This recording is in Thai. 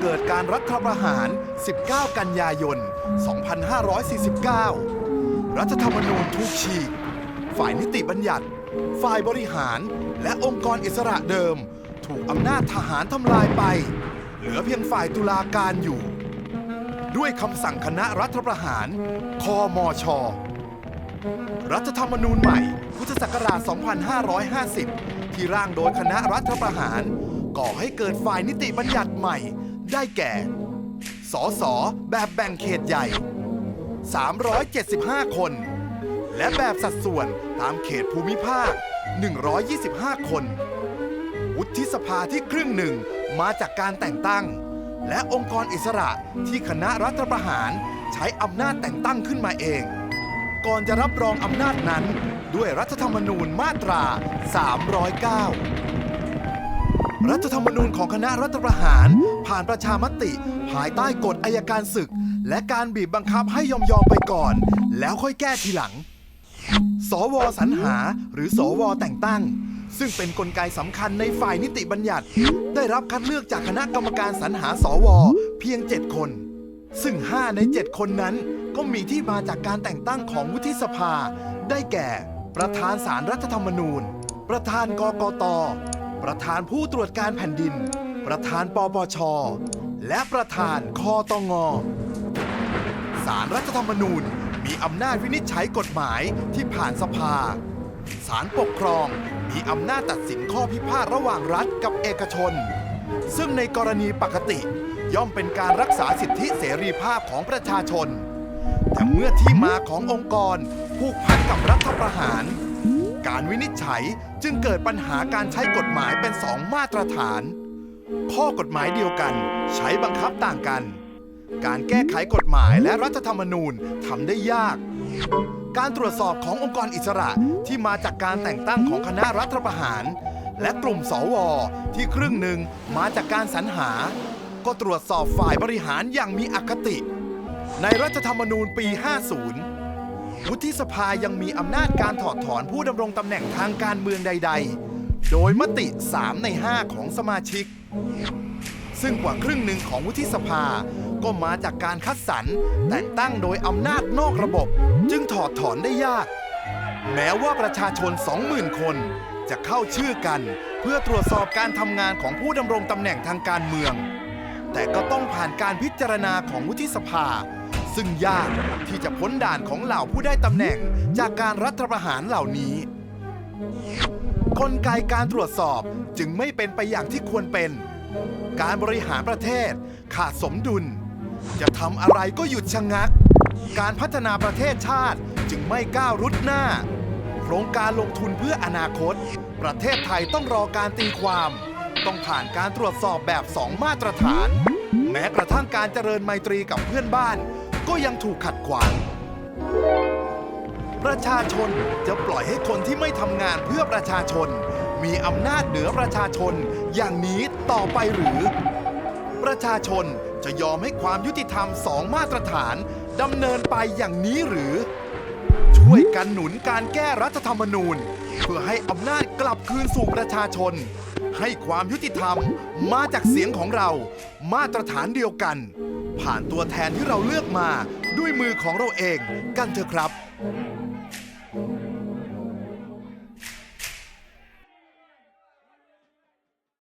เกิดการรัฐประหาร 19 กันยายน 2549 รัฐธรรมนูญถูกฉีก ฝ่ายนิติบัญญัติ ฝ่ายบริหาร และองค์กรอิสระเดิม ถูกอำนาจทหารทำลายไป เหลือเพียงฝ่ายตุลาการอยู่ ด้วยคำสั่งคณะรัฐประหาร คอมชรัฐธรรมนูญใหม่ พุทธศักราช 2550 ที่ร่างโดยคณะรัฐประหาร ก่อให้เกิดฝ่ายนิติบัญญัติใหม่ ได้แก่ สส แบบแบ่งเขตใหญ่ 375 คน และแบบสัดส่วนตามเขตภูมิภาค 125 คน วุฒิสภาที่ครึ่งหนึ่งมาจากการแต่งตั้ง และองค์กรอิสระที่คณะรัฐประหารใช้อำนาจแต่งตั้งขึ้นมาเอง ก่อนจะรับรองอำนาจนั้นด้วยรัฐธรรมนูญมาตรา 309 รัฐธรรมนูญของคณะรัฐประหาร ผ่านประชามติ ภายใต้กฎอายการศึก และการบีบบังคับให้ยอมยอมไปก่อน แล้วค่อยแก้ทีหลัง สวสรรหาหรือสวแต่งตั้ง ซึ่งเป็นนกลไกสำคัญในฝ่ายนิติบัญญัติ ได้รับคัดเลือกจากคณะกรรมการสรรหาสว เพียง 7 คน ซึ่ง 5 ใน 7 คนนั้น ก็มีที่มาจากการแต่งตั้งของวุฒิสภา ได้แก่ ประธานสารรัฐธรรมนูญ ประธานกกต ประธานผู้ตรวจการแผ่นดิน ประธานปปช และประธานคอตงสารรัฐธรรมนูญมีอำนาจวินิจฉัยกฎหมายที่ผ่านสภาสารปกครองมีอำนาจตัดสินข้อพิพาทระหว่างรัฐกับเอกชน ซึ่งในกรณีปกติ ย่อมเป็นการรักษาสิทธิเสรีภาพของประชาชน แต่เมื่อที่มาขององค์กรผูกพันกับรัฐประหาร การวินิจฉัยจึงเกิดปัญหาการใช้กฎหมายเป็นสองมาตรฐาน ข้อกฎหมายเดียวกัน ใช้บังคับต่างกัน การแก้ไขกฎหมายและรัฐธรรมนูญทำได้ยาก การตรวจสอบขององค์กรอิสระที่มาจากการแต่งตั้งของคณะรัฐประหาร และกลุ่มสวที่ครึ่งหนึ่งมาจากการสรรหา ก็ตรวจสอบฝ่ายบริหารอย่างมีอคติ ในรัฐธรรมนูญปี 50 วุฒิสภายังมีอำนาจการถอดถอนผู้ดำรงตำแหน่งทางการเมืองใด ๆ โดยมติ 3 ใน 5 ของสมาชิก ซึ่งกว่าครึ่งหนึ่งของวุฒิสภาก็มาจากการคัดสรรแต่งตั้งโดยอำนาจนอกระบบ จึงถอดถอนได้ยาก แม้ว่าประชาชน 20,000 คนจะเข้าชื่อกัน เพื่อตรวจสอบการทำงานของผู้ดำรงตำแหน่งทางการเมือง แต่ก็ต้องผ่านการพิจารณาของวุฒิสภา ซึ่งยากที่จะพ้นด่านของเหล่าผู้ได้ตำแหน่งจากการรัฐประหารเหล่านี้ กลไกการตรวจสอบจึงไม่เป็นไปอย่างที่ควรเป็น การบริหารประเทศขาดสมดุล จะทำอะไรก็หยุดชะงัก การพัฒนาประเทศชาติจึงไม่ก้าวรุดหน้า โครงการลงทุนเพื่ออนาคต ประเทศไทยต้องรอการตีความ ต้องผ่านการตรวจสอบแบบสองมาตรฐาน แม้กระทั่งการเจริญไมตรีกับเพื่อนบ้าน ก็ยังถูกขัดขวาง ประชาชนจะปล่อยให้คนที่ไม่ทำงานเพื่อประชาชน มีอำนาจเหนือประชาชนอย่างนี้ต่อไปหรือ ประชาชนจะยอมให้ความยุติธรรมสองมาตรฐานดำเนินไปอย่างนี้หรือ ช่วยกันหนุนการแก้รัฐธรรมนูญ เพื่อให้อำนาจกลับคืนสู่ประชาชน ให้ความยุติธรรมมาจากเสียงของเรา มาตรฐานเดียวกัน ผ่านตัวแทนที่เราเลือกมาด้วยมือของเราเองกันเถอะครับ